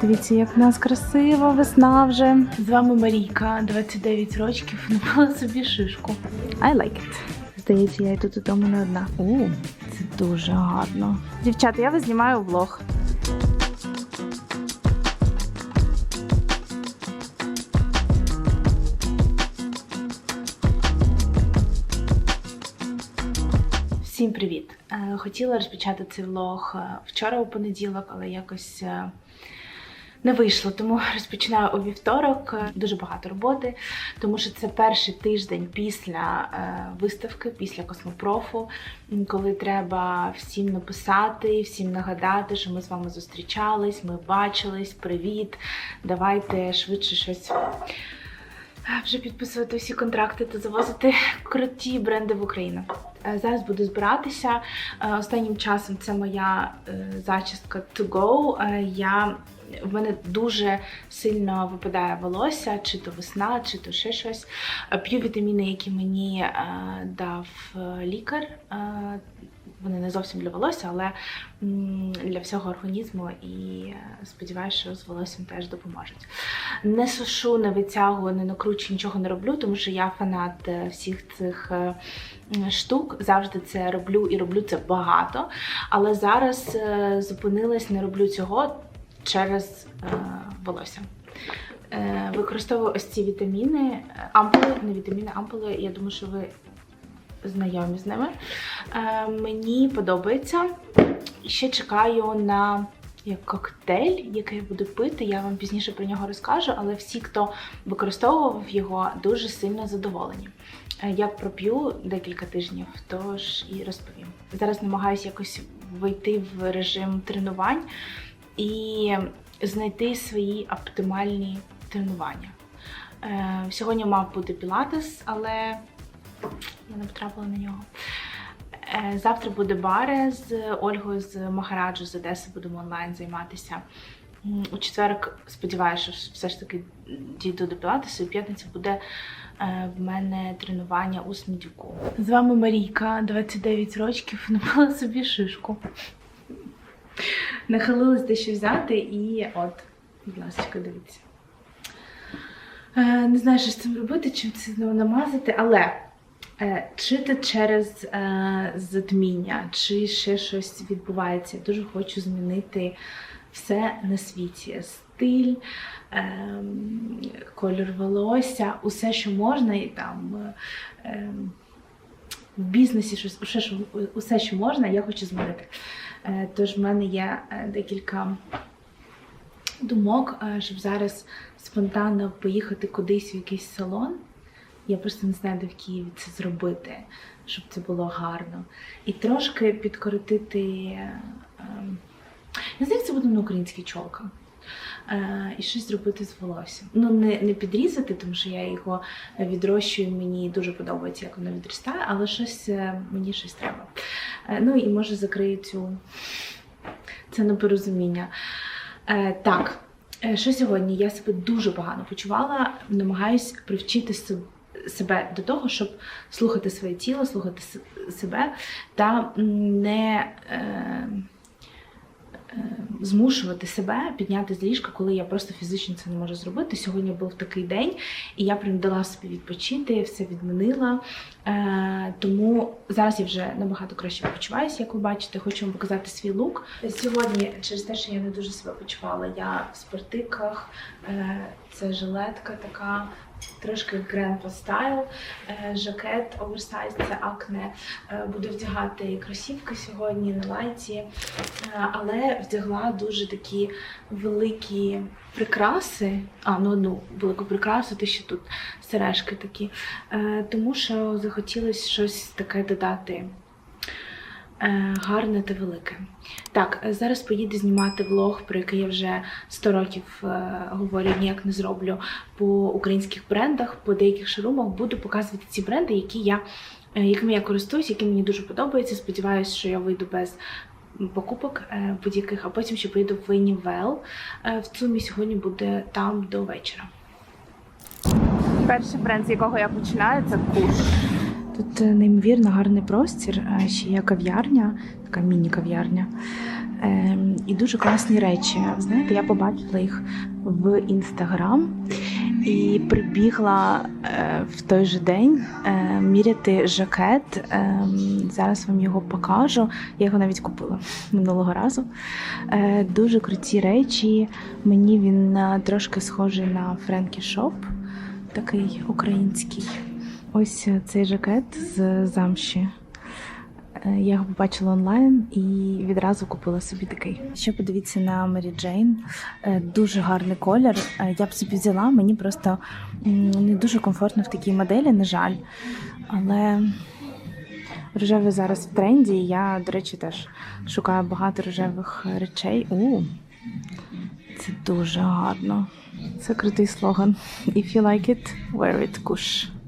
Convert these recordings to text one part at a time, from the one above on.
Дивіться, як в нас красиво, весна вже. З вами Марійка, 29 років, набила собі шишку. I like it. Здається, я тут удома не одна. О, це дуже гарно. Дівчата, я вас знімаю влог. Всім привіт! Е, Хотіла розпочати цей влог е, вчора у понеділок, але якось е, не вийшло. Тому розпочинаю у вівторок. Дуже багато роботи, тому що це перший тиждень після е, виставки, після космопрофу, коли треба всім написати, всім нагадати, що ми з вами зустрічались, ми бачились. Привіт! Давайте швидше щось. е, Вже підписувати всі контракти та завозити круті бренди в Україну. Е, Зараз буду збиратися. Останнім часом це моя зачістка to go. Я в мене дуже сильно випадає волосся, чи то весна, чи то ще щось. П'ю вітаміни, які мені е, дав е, лікар. Е, Вони не зовсім для волосся, але для всього організму. І сподіваюся, що з волоссям теж допоможуть. Не сушу, не витягую, не накручую, нічого не роблю, тому що я фанат всіх цих штук. Завжди це роблю і роблю це багато. Але зараз зупинилась, не роблю цього через е, волосся. Е, Використовую ось ці вітаміни, ампули, не вітаміни, ампули. Я думаю, що ви знайомі з ними. Е, Мені подобається. Ще чекаю на як коктейль, який я буду пити. Я вам пізніше про нього розкажу, але всі, хто використовував його, дуже сильно задоволені. Е, Я проп'ю декілька тижнів, тож і розповім. Зараз намагаюся якось вийти в режим тренувань і знайти свої оптимальні тренування. Е, Сьогодні мав бути пілатес, але я не потрапила на нього. Е, Завтра буде баре з Ольгою з Махараджу з Одеси. Будемо онлайн займатися. У четверг сподіваюся, що все ж таки дійду до пілатесу. І в п'ятницю буде е, в мене тренування у Смідюку. З вами Марійка, 29 років, набила собі шишку. Нахилилась дещо взяти і от, будь ласка, дивіться. Е, Не знаю, що з цим робити, чим це знову намазати, але е, чи це через е, затміння, чи ще щось відбувається. Я дуже хочу змінити все на світі. Стиль, ем, кольор волосся, усе, що можна, і там ем, в бізнесі щось, усе, що, усе, що можна, я хочу змінити. Е, Тож в мене є е, декілька думок, е, щоб зараз спонтанно поїхати кудись в якийсь салон. Я просто не знаю, де в Києві це зробити, щоб це було гарно. І трошки підкоротити. е, ем, Я знаю, як це буде на українській чолка. І щось зробити з волоссям. Ну, не, не підрізати, тому що я його відрощую, мені дуже подобається, як воно відростає, але щось мені щось треба. Е, ну і може закриє цю це непорозуміння. Е, так, е, що сьогодні? Я себе дуже погано почувала, намагаюсь привчити себе до того, щоб слухати своє тіло, слухати себе та не. Змушувати себе підняти з ліжка, коли я просто фізично це не можу зробити. Сьогодні був такий день, і я прям дала собі відпочити, все відмінила. Е, тому зараз я вже набагато краще почуваюся, як ви бачите. Хочу вам показати свій лук. Сьогодні, через те, що я не дуже себе почувала, я в спортиках, е, це жилетка така. Трошки гренпа стайл, е, жакет оверсайз, це акне. Е, Буду вдягати і кросівки сьогодні на лайці, е, але вдягла дуже такі великі прикраси. А, ну одну велику прикрасу, те ще тут сережки такі. Тому що захотілося щось таке додати. Е, Гарне та велике. Так, е, зараз поїду знімати влог, про який я вже 100 років е, говорю, ніяк не зроблю по українських брендах, по деяких шоурумах. Буду показувати ці бренди, які я, якими я користуюсь, які мені дуже подобаються. Сподіваюся, що я вийду без покупок будь-яких, а потім ще поїду в Вейнівел. В Цумі сьогодні буде там до вечора. Перший бренд, з якого я починаю, це куш. Тут е, неймовірно гарний простір, е, ще є кав'ярня, така міні-кав'ярня. Ем, і дуже класні речі. Знаєте, я побачила їх в інстаграм і прибігла е, в той же день міряти жакет. Ем, зараз вам його покажу. Я його навіть купила минулого разу. Дуже круті речі. Мені він трошки схожий на Френкі Шоп, такий український. Ось е, цей жакет з замші. Е, Я його побачила онлайн і відразу купила собі такий. Ще подивіться на Мері Джейн. Дуже гарний колір. Е, Я б собі взяла, мені просто не дуже комфортно в такій моделі, на жаль. Але рожевий зараз в тренді. Я, до речі, теж шукаю багато рожевих речей. У, це дуже гарно. Це крутий слоган. If you like it, wear it, kush.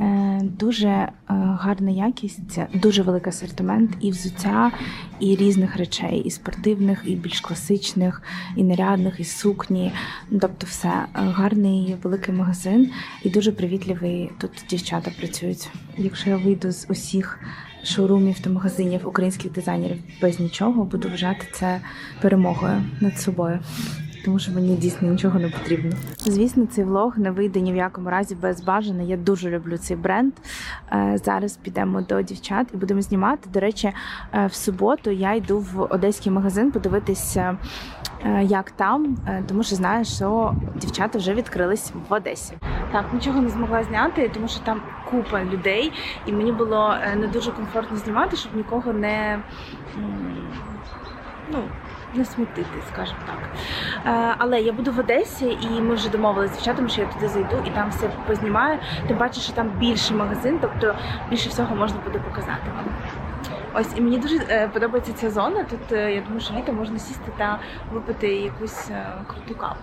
Е, Дуже е, гарна якість, дуже великий асортимент і взуття, і різних речей, і спортивних, і більш класичних, і нарядних, і сукні. Тобто, все Е, гарний великий магазин і дуже привітливий. Тут дівчата працюють. Якщо я вийду з усіх шоурумів та магазинів українських дизайнерів без нічого, буду вважати це перемогою над собою тому що мені дійсно нічого не потрібно. Звісно, цей влог не вийде ні в якому разі без бажана. Я дуже люблю цей бренд. Е, Зараз підемо до дівчат і будемо знімати. До речі, е, в суботу я йду в одеський магазин подивитися, е, як там, тому що знаю, що дівчата вже відкрились в Одесі. Так, нічого не змогла зняти, тому що там купа людей, і мені було не дуже комфортно знімати, щоб нікого не. Ну, не смутити, скажімо так. Е, але я буду в Одесі, і ми вже домовилися з дівчатами, що я туди зайду і там все познімаю. Тим паче, що там більше магазин, тобто більше всього можна буде показати вам. Ось і мені дуже е, подобається ця зона. Тут е, я думаю, що літом можна сісти та випити якусь е, круту каву.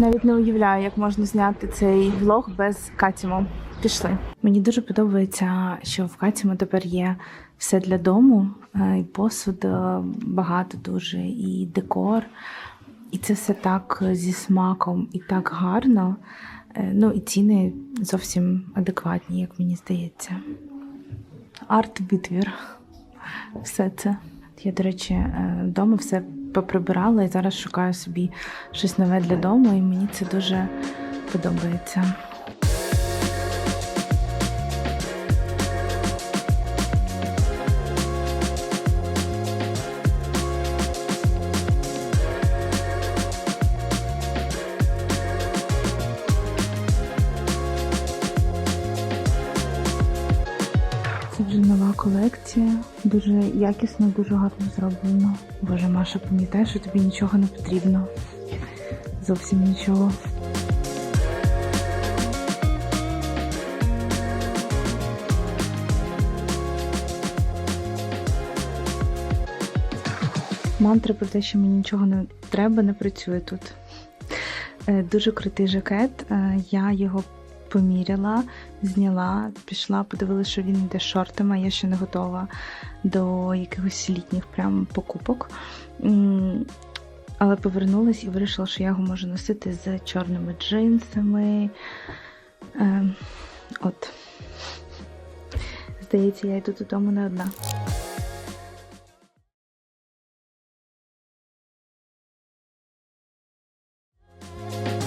Навіть не уявляю, як можна зняти цей влог без Катіму. Пішли. Мені дуже подобається, що в Катіму тепер є все для дому, і посуд багато дуже, і декор. І це все так зі смаком і так гарно. Ну і ціни зовсім адекватні, як мені здається. Арт-витвір. Все це. Я, до речі, е, вдома все поприбирала і зараз шукаю собі щось нове для дому, і мені це дуже подобається. Це нова колекція, дуже якісно, дуже гарно зроблено. Боже, Маша, пам'ятай, що тобі нічого не потрібно. Зовсім нічого. Мантра про те, що мені нічого не треба, не працює тут. Е, Дуже крутий жакет. Е, Я його поміряла, зняла, пішла, подивилася, що він йде шортами. а Я ще не готова до якихось літніх прям покупок. Але повернулась і вирішила, що я його можу носити з чорними джинсами. Е, От. Здається, я йду додому не одна.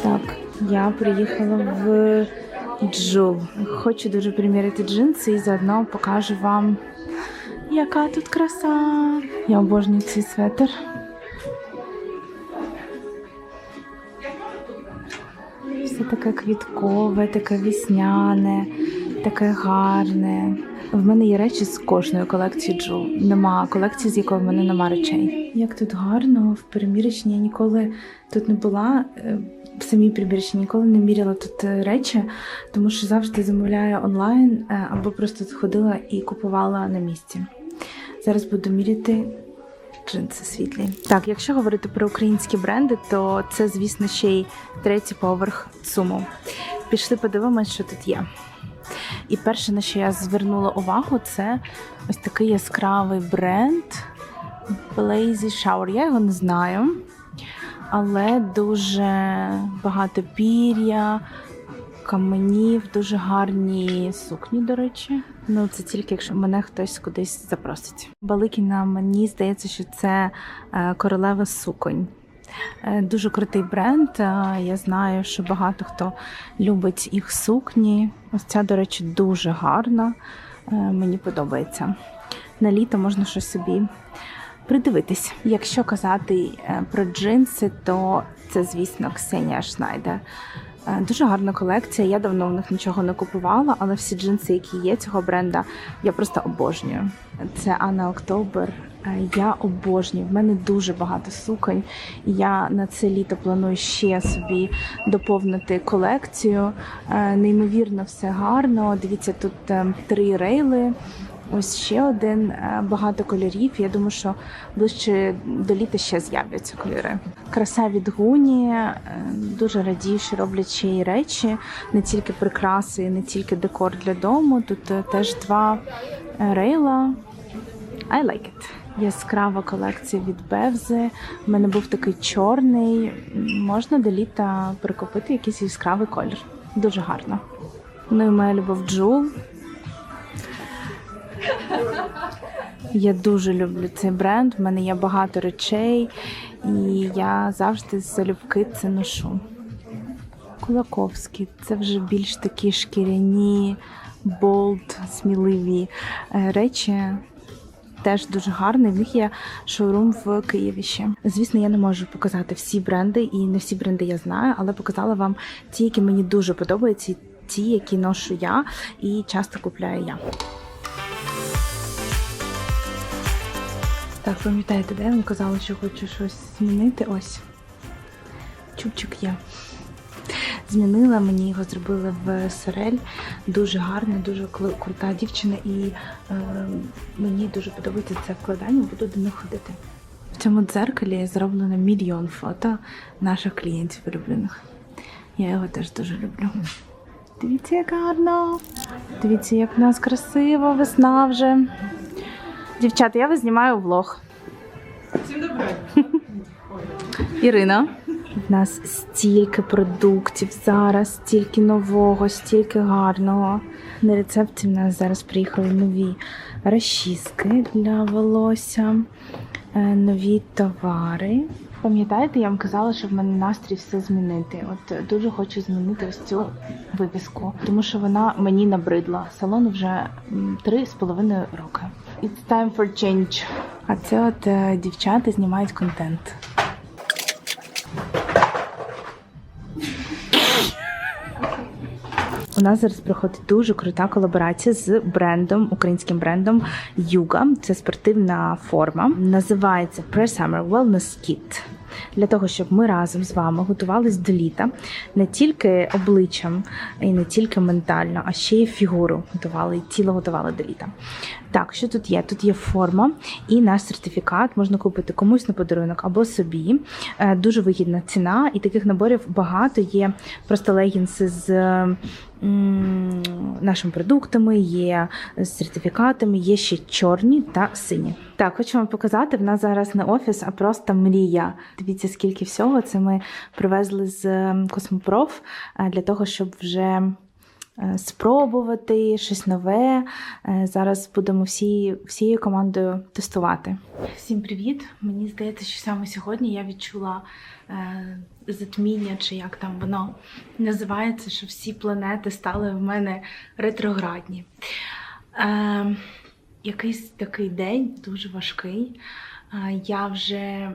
Так, я приїхала в Джул. Хочу дуже приміряти джинси і заодно покажу вам, яка тут краса. Я обожнюю цей светр. Все таке квіткове, таке вісняне, таке гарне. В мене є речі з кожної колекції Джул. Нема колекції, з якої в мене нема речей. Як тут гарно, в примірочні я ніколи тут не була. е, В самій примірочні ніколи не міряла тут е, речі, тому що завжди замовляю онлайн е, або просто ходила і купувала на місці. Зараз буду міряти джинси світлі. Так, якщо говорити про українські бренди, то це, звісно, ще й третій поверх ЦУМу. Пішли подивимось, що тут є. І перше, на що я звернула увагу, це ось такий яскравий бренд Blazy Shower. Я його не знаю, але дуже багато пір'я, каменів, дуже гарні сукні, до речі. Ну, це тільки якщо мене хтось кудись запросить. Баликіна, мені здається, що це е, королева суконь. Е, Дуже крутий бренд. Е, Я знаю, що багато хто любить їх сукні. Ось ця, до речі, дуже гарна. Мені подобається. На літо можна щось собі придивитись. Якщо казати е, про джинси, то це, звісно, Ксенія Шнайдер. Е, Дуже гарна колекція. Я давно в них нічого не купувала, але всі джинси, які є цього бренда, я просто обожнюю. Це Анна Октобер. Е, Я обожнюю. В мене дуже багато суконь. Я на це літо планую ще собі доповнити колекцію. Неймовірно, все гарно. Дивіться, тут е, три рейли. Ось ще один е, багато кольорів. Я думаю, що ближче до літа ще з'являться кольори. Краса від гуні. е, Дуже радію, що роблять ще й речі, не тільки прикраси, не тільки декор для дому. Тут е, теж два рейла. I like it. Яскрава колекція від Бевзи. У мене був такий чорний. Можна до літа прикупити якийсь яскравий колір. Дуже гарно. Ну і моя любов Джул. Я дуже люблю цей бренд. В мене є багато речей, і я завжди залюбки це ношу. Кулаковський це вже більш такі шкіряні, болт, сміливі е, речі. Теж дуже гарний. В них є шоурум в Києві ще. Звісно, я не можу показати всі бренди, і не всі бренди я знаю, але показала вам ті, які мені дуже подобаються, ті, які ношу я і часто купляю я. Так, пам'ятаєте, де я вам казала, що хочу щось змінити? Ось. Чубчик є. Змінила, мені його зробили в Сорель. Дуже гарна, дуже крута дівчина, і е, мені дуже подобається це вкладання, буду до них ходити. В цьому дзеркалі зроблено мільйон фото наших клієнтів улюблених. Я його теж дуже люблю. Дивіться, як гарно. Дивіться, як в нас красиво, весна вже. Дівчата, я вас знімаю влог. Всім добре. Ірина. У нас стільки продуктів зараз, стільки нового, стільки гарного. На рецепті в нас зараз приїхали нові розчіски для волосся, е, нові товари. Пам'ятаєте, я вам казала, що в мене настрій все змінити. От е, дуже хочу змінити ось цю вивіску, тому що вона мені набридла. Салону вже три з половиною роки. It's time for change. А це от е, дівчата знімають контент. У нас зараз проходить дуже крута колаборація з брендом, українським брендом Юга. Це спортивна форма. Називається Pre-Summer Wellness Kit. Для того, щоб ми разом з вами готувались до літа не тільки обличчям і не тільки ментально, а ще й фігуру готували, і тіло готували до літа. Так, що тут є? Тут є форма і наш сертифікат можна купити комусь на подарунок або собі. Е, Дуже вигідна ціна, і таких наборів багато. Є просто легінси з нашими продуктами, є сертифікатами, є ще чорні та сині. Так, хочу вам показати. В нас зараз не офіс, а просто мрія. Дивіться, скільки всього це ми привезли з Космопроф е, для того, щоб вже спробувати щось нове. Е, Зараз будемо всі, всією командою тестувати. Всім привіт! Мені здається, що саме сьогодні я відчула е, затміння, чи як там воно називається, що всі планети стали в мене ретроградні. Е, якийсь такий день дуже важкий. Е, я вже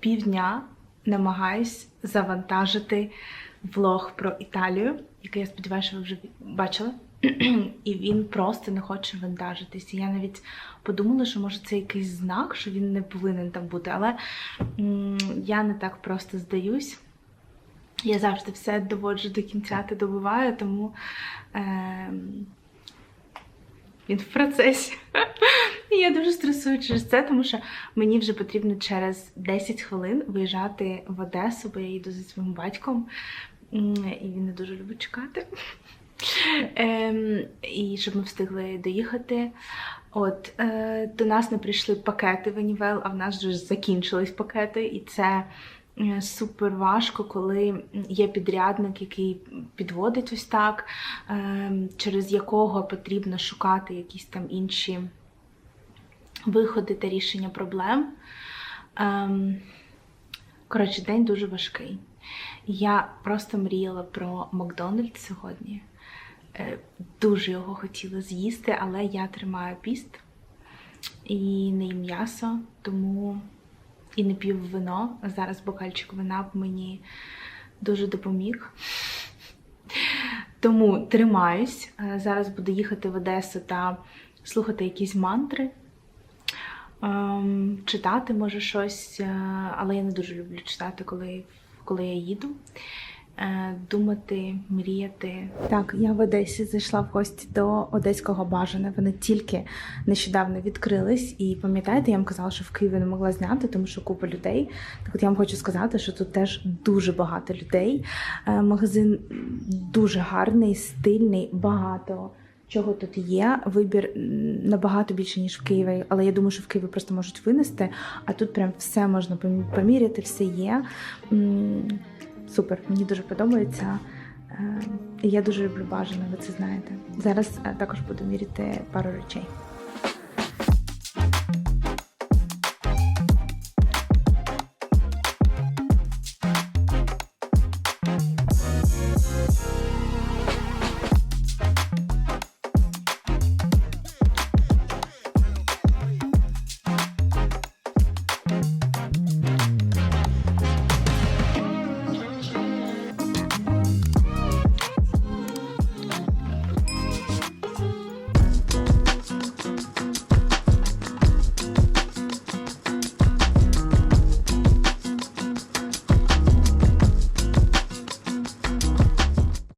півдня намагаюсь завантажити влог про Італію, який я сподіваюся, ви вже бачили. І він просто не хоче вантажитись. І я навіть подумала, що може це якийсь знак, що він не повинен там бути. Але я не так просто здаюсь. Я завжди все доводжу до кінця та добиваю, тому е, він в процесі. І я дуже стресую через це, тому що мені вже потрібно через 10 хвилин виїжджати в Одесу, бо я їду зі своїм батьком, і він не дуже любить чекати. Ем, і щоб ми встигли доїхати. От е, до нас не прийшли пакети в Анівел, а в нас вже закінчились пакети, і це е, супер важко, коли є підрядник, який підводить ось так, е, через якого потрібно шукати якісь там інші виходи та рішення проблем. Ем, Коротше, день дуже важкий. Я просто мріяла про Макдональдс сьогодні. Е, Дуже його хотіла з'їсти, але я тримаю піст і не їм м'ясо, тому і не п'ю вино. Зараз бокальчик вина б мені дуже допоміг. Тому тримаюсь. Е, Зараз буду їхати в Одесу та слухати якісь мантри. Ем, читати може щось, е, але я не дуже люблю читати, коли, коли я їду. Е, думати, мріяти. Так, я в Одесі зайшла в гості до одеського бажане. Вони тільки нещодавно відкрились. І пам'ятаєте, я вам казала, що в Києві не могла зняти, тому що купа людей. Так от я вам хочу сказати, що тут теж дуже багато людей. Е, Магазин дуже гарний, стильний, багато. Чого тут є? Вибір набагато більше, ніж в Києві, але я думаю, що в Києві просто можуть винести, а тут прям все можна помі- поміряти, все є. Супер, мені дуже подобається. Е, Я дуже люблю бажане, ви це знаєте. Зараз е, також буду міряти пару речей.